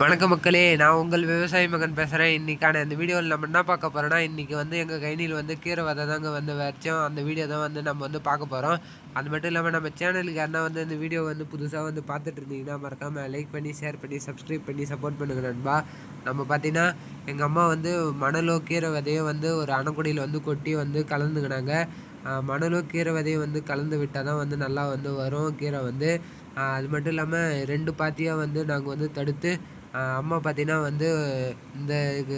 வணக்க மக்களே நான் உங்கள் விவசாய மகன் பேசுகிறேன் இன்றைக்கான இந்த வீடியோவில் நம்ம என்ன பார்க்க போகிறோன்னா இன்றைக்கி வந்து எங்கள் கைனியில் வந்து கீரை விதை தாங்க வந்து வச்சோம் அந்த வீடியோ தான் வந்து நம்ம வந்து பார்க்க போகிறோம் அது மட்டும் இல்லாமல் நம்ம சேனலுக்கு யாருன்னா வந்து இந்த வீடியோ வந்து புதுசாக வந்து பார்த்துட்டு இருந்தீங்கன்னா மறக்காமல் லைக் பண்ணி ஷேர் பண்ணி சப்ஸ்கிரைப் பண்ணி சப்போர்ட் பண்ணுங்க நண்பா. நம்ம பார்த்தீங்கன்னா எங்கள் அம்மா வந்து மணலோ கீரை விதையோ வந்து ஒரு அணக்குடியில் வந்து கொட்டி வந்து கலந்துக்கினாங்க. மணலோ கீரை விதையும் வந்து கலந்து விட்டால் தான் வந்து நல்லா வந்து வரும் கீரை வந்து. அது மட்டும் இல்லாமல் ரெண்டு பாத்தியாக வந்து நாங்கள் வந்து தடுத்து அம்மா பார்த்தீங்கன்னா வந்து இந்த இது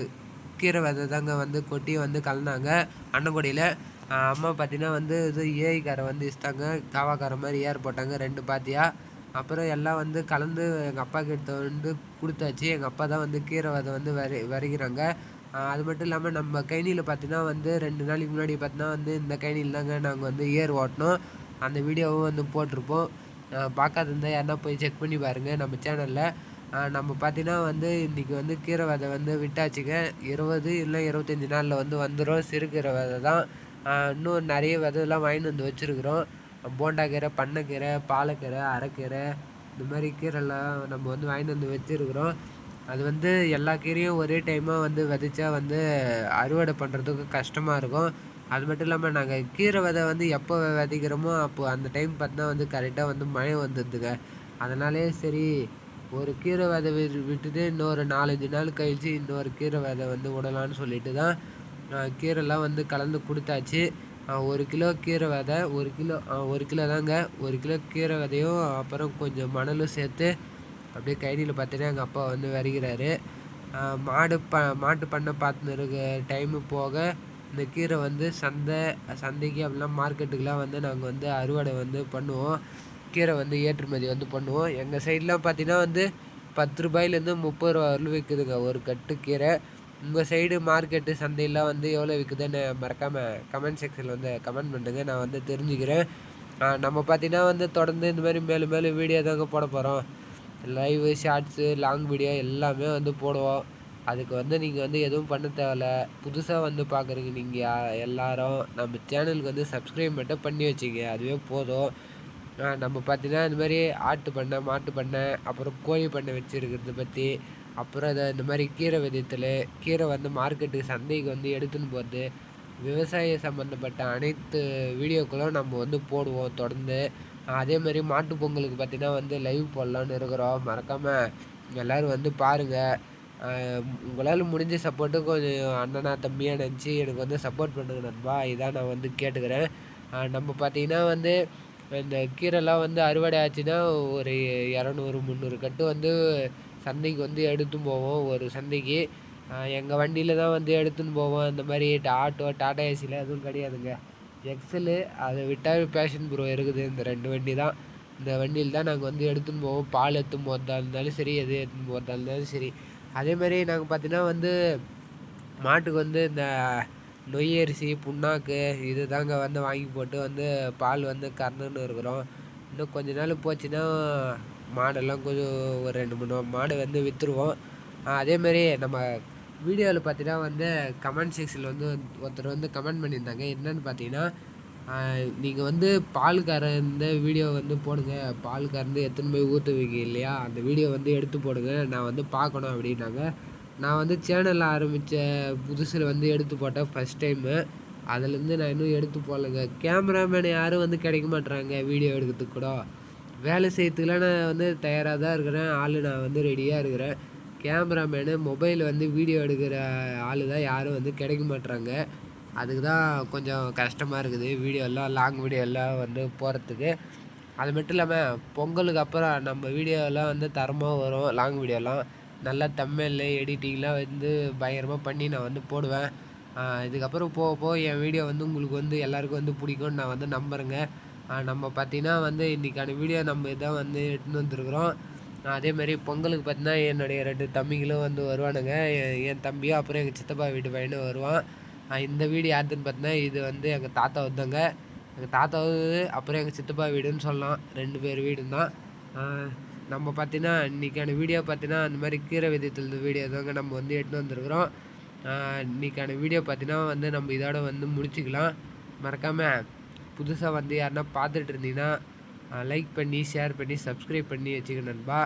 கீரை விதை தாங்க வந்து கொட்டி வந்து கலந்தாங்க. அன்னக்குடியில் அம்மா பார்த்தீங்கன்னா வந்து இது ஏஐக்காரை வந்து இஷ்டாங்க காவாக்கார மாதிரி ஏர் போட்டாங்க ரெண்டு பாத்தியா. அப்புறம் எல்லாம் வந்து கலந்து எங்கள் அப்பா கிட்ட வந்து கொடுத்தாச்சு. எங்கள் அப்பா தான் வந்து கீரை விதை வந்து வரை வரைகிறாங்க அது மட்டும் இல்லாமல் நம்ம கைனியில் பார்த்தீங்கன்னா வந்து ரெண்டு நாளைக்கு முன்னாடி பார்த்தீங்கன்னா வந்து இந்த கைனியில் தாங்க நாங்கள் வந்து ஏர் ஓட்டினோம். அந்த வீடியோவும் வந்து போட்டிருப்போம். ஆஹ் பார்க்காத இருந்தால் யாருன்னா போய் செக் பண்ணி பாருங்கள் நம்ம சேனலில் நம்ம பார்த்தீங்கன்னா வந்து இன்றைக்கி வந்து கீரை விதை வந்து விட்டாச்சுங்க. இருபது இல்லை இருபத்தஞ்சி நாளில் வந்து வந்துடும் சிறுகீரை விதை தான். இன்னும் நிறைய விதைலாம் வாங்கிட்டு வந்து வச்சுருக்குறோம். போண்டா கீரை பண்ணைக்கீரை பாலக்கீரை அரைக்கீரை இந்த மாதிரி கீரைலாம் நம்ம வந்து வாங்கிட்டு வந்து வச்சுருக்குறோம். அது வந்து எல்லா கீரையும் ஒரே டைமாக வந்து விதைச்சா வந்து அறுவடை பண்ணுறதுக்கு கஷ்டமாக இருக்கும். அது மட்டும் இல்லாமல் நாங்கள் கீரை விதை வந்து எப்போ விதைக்கிறோமோ அப்போ அந்த டைம் பார்த்தா வந்து கரெக்டாக வந்து மழை வந்துடுதுங்க அதனாலே சரி ஒரு கீரை விதை விட்டுட்டு இன்னொரு நாலஞ்சு நாள் கழிச்சு இன்னொரு கீரை விதை வந்து விடலான்னு சொல்லிட்டு தான் கீரைலாம் வந்து கலந்து கொடுத்தாச்சு. ஒரு கிலோ கீரை விதை ஒரு கிலோ ஒரு கிலோ தாங்க. ஒரு கிலோ கீரை விதையும் அப்புறம் கொஞ்சம் மணலும் சேர்த்து அப்படியே கைடியில் பார்த்தீங்கன்னா எங்கள் அப்பா வந்து வருகிறாரு. மாடு ப மாட்டு பண்ணை பார்த்துன்னு இருக்க டைமு போக இந்த கீரை வந்து சந்தை சந்தைக்கு அப்படிலாம் மார்க்கெட்டுக்கெலாம் வந்து நாங்கள் வந்து அறுவடை வந்து பண்ணுவோம். கீரை வந்து ஏற்றுமதி வந்து பண்ணுவோம். எங்கள் சைட்லாம் பார்த்தீங்கன்னா வந்து பத்து ரூபாயிலேருந்து முப்பது ரூபா வரலும் விற்குதுங்க ஒரு கட்டு கீரை. உங்கள் சைடு மார்க்கெட்டு சந்தையெல்லாம் வந்து எவ்வளோ விற்குதுன்னு மறக்காமல் கமெண்ட் செக்ஷனில் வந்து கமெண்ட் பண்ணுங்க. நான் வந்து தெரிஞ்சுக்கிறேன். நம்ம பார்த்தீங்கன்னா வந்து தொடர்ந்து இந்த மாதிரி மேலும் மேலும் வீடியோ தாங்க போட போகிறோம் லைவு ஷார்ட்ஸு லாங் வீடியோ எல்லாமே வந்து போடுவோம். அதுக்கு வந்து நீங்கள் வந்து எதுவும் பண்ண தேவையில்ல. புதுசாக வந்து பார்க்குறீங்க நீங்கள் எல்லாரும் நம்ம சேனலுக்கு வந்து சப்ஸ்கிரைப் மட்டும் பண்ணி வச்சுங்க. அதுவே போதும். நம்ம பார்த்தீங்கன்னா இந்த மாதிரி ஆட்டு பண்ணை மாட்டு பண்ணை அப்புறம் கோழி பண்ணை வச்சுருக்கிறத பற்றி அப்புறம் அதை இந்த மாதிரி கீரை விதத்தில் கீரை வந்து மார்க்கெட்டுக்கு சந்தைக்கு வந்து எடுத்துன்னு போகிறது விவசாய சம்மந்தப்பட்ட அனைத்து வீடியோக்களும் நம்ம வந்து போடுவோம் தொடர்ந்து. அதே மாதிரி மாட்டு பொங்கலுக்கு பார்த்தீங்கன்னா வந்து லைவ் போடலான்னு இருக்கிறோம். மறக்காமல் எல்லோரும் வந்து பாருங்கள் உங்களால் முடிஞ்ச சப்போர்ட்டு கொஞ்சம் அண்ணனா தம்பியாக நினச்சி எனக்கு வந்து சப்போர்ட் பண்ணுங்க நண்பா. இதான் நான் வந்து கேட்டுக்கிறேன். நம்ம பார்த்தீங்கன்னா வந்து இந்த கீரைலாம் வந்து அறுவடை ஆச்சுன்னா ஒரு இரநூறு முந்நூறு கட்டு வந்து சந்தைக்கு வந்து எடுத்துன்னு போவோம் ஒரு சந்தைக்கு. எங்கள் வண்டியில் தான் வந்து எடுத்துன்னு போவோம். இந்த மாதிரி ஆட்டோ டாடா ஏசியில் எதுவும் கிடையாதுங்க. எக்ஸலு அதை விட்டால் பேஷன் ப்ரோ இருக்குது. இந்த ரெண்டு வண்டி தான். இந்த வண்டியில் தான் நாங்கள் வந்து எடுத்துன்னு போவோம். பால் எடுத்துன்னு போகிறதா இருந்தாலும் சரி எது எடுத்துன்னு போகிறதா இருந்தாலும் சரி. அதே மாதிரி நாங்கள் பார்த்தீங்கன்னா வந்து மாட்டுக்கு வந்து இந்த நொய் அரிசி புண்ணாக்கு இது தாங்க வந்து வாங்கி போட்டு வந்து பால் வந்து கறந்துன்னு இருக்கிறோம். இன்னும் கொஞ்ச நாள் போச்சுன்னா மாடெல்லாம் கொஞ்சம் ஒரு ரெண்டு மூணு மாடு வந்து விற்றுருவோம் அதேமாரி நம்ம வீடியோவில் பார்த்தீங்கன்னா வந்து கமெண்ட் செக்ஷனில் வந்து ஒருத்தர் வந்து கமெண்ட் பண்ணியிருந்தாங்க. என்னன்னு பார்த்தீங்கன்னா நீங்கள் வந்து பால் கறந்த வீடியோ வந்து போடுங்க. பால் கறந்து எத்தனை போய் ஊற்றுவீங்க இல்லையா? அந்த வீடியோ வந்து எடுத்து போடுங்க. நான் வந்து பார்க்கணும் அப்படின்னாங்க. நான் வந்து சேனல் ஆரம்பித்த புதுசில் வந்து எடுத்து போட்டேன் ஃபஸ்ட் டைமு அதுலேருந்து நான் இன்னும் எடுத்து போகலைங்க கேமராமேன் யாரும் வந்து கிடைக்க மாட்றாங்க வீடியோ எடுக்கிறதுக்கு கூட. வேலை செய்யறதுக்குலாம் நான் வந்து தயாராக தான் இருக்கிறேன். ஆள் நான் வந்து ரெடியாக இருக்கிறேன். கேமராமேனு மொபைல் வந்து வீடியோ எடுக்கிற ஆள் தான் யாரும் வந்து கிடைக்க மாட்றாங்க. அதுக்கு தான் கொஞ்சம் கஷ்டமாக இருக்குது. வீடியோலாம் லாங் வீடியோலாம் வந்து போகிறதுக்கு அது மட்டும் இல்லாமல் பொங்கலுக்கு அப்புறம் நம்ம வீடியோலாம் வந்து தரமாக வரும். லாங் வீடியோலாம் நல்லா தமிழில் எடிட்டிங்லாம் வந்து பயங்கரமாக பண்ணி நான் வந்து போடுவேன். இதுக்கப்புறம் போக போக என் வீடியோ வந்து உங்களுக்கு வந்து எல்லாருக்கும் வந்து பிடிக்கும்னு நான் வந்து நம்புகிறேங்க நம்ம பார்த்திங்கன்னா வந்து இன்றைக்கான வீடியோ நம்ம இதான் வந்து எடுத்துன்னு வந்துருக்குறோம். அதேமாதிரி பொங்கலுக்கு பார்த்தீங்கன்னா என்னுடைய ரெண்டு தம்பிகளும் வந்து வருவானுங்க. என் என் தம்பியும் அப்புறம் எங்கள் சித்தப்பா வீட்டு பையனும் வருவான். இந்த வீடு யாருதுன்னு பார்த்தீங்கன்னா இது வந்து எங்கள் தாத்தா வந்தாங்க. எங்கள் தாத்தாவது அப்புறம் எங்கள் சித்தப்பா வீடுன்னு சொல்லலாம். ரெண்டு பேர் வீடும் தான் நம்ம பார்த்தீங்கன்னா இன்றைக்கான வீடியோ பார்த்தீங்கன்னா அந்த மாதிரி கீரை விதத்தில் வீடியோ தாங்க நம்ம வந்து எடுத்துன்னு வந்திருக்கிறோம். இன்றைக்கான வீடியோ பார்த்தீங்கன்னா வந்து நம்ம இதோட வந்து முடிச்சுக்கலாம். மறக்காமல் புதுசாக வந்து யாருன்னா பார்த்துட்டு இருந்தீங்கன்னா லைக் பண்ணி ஷேர் பண்ணி சப்ஸ்கிரைப் பண்ணி வச்சுக்க நண்பா.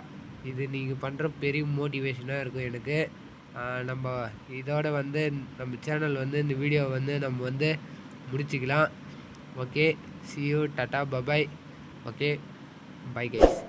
இது நீங்கள் பண்ணுற பெரிய மோட்டிவேஷனாக இருக்கும் எனக்கு. நம்ம இதோட வந்து நம்ம சேனல் வந்து இந்த வீடியோவை வந்து நம்ம வந்து முடிச்சுக்கலாம். Okay see you tata bye bye okay bye guys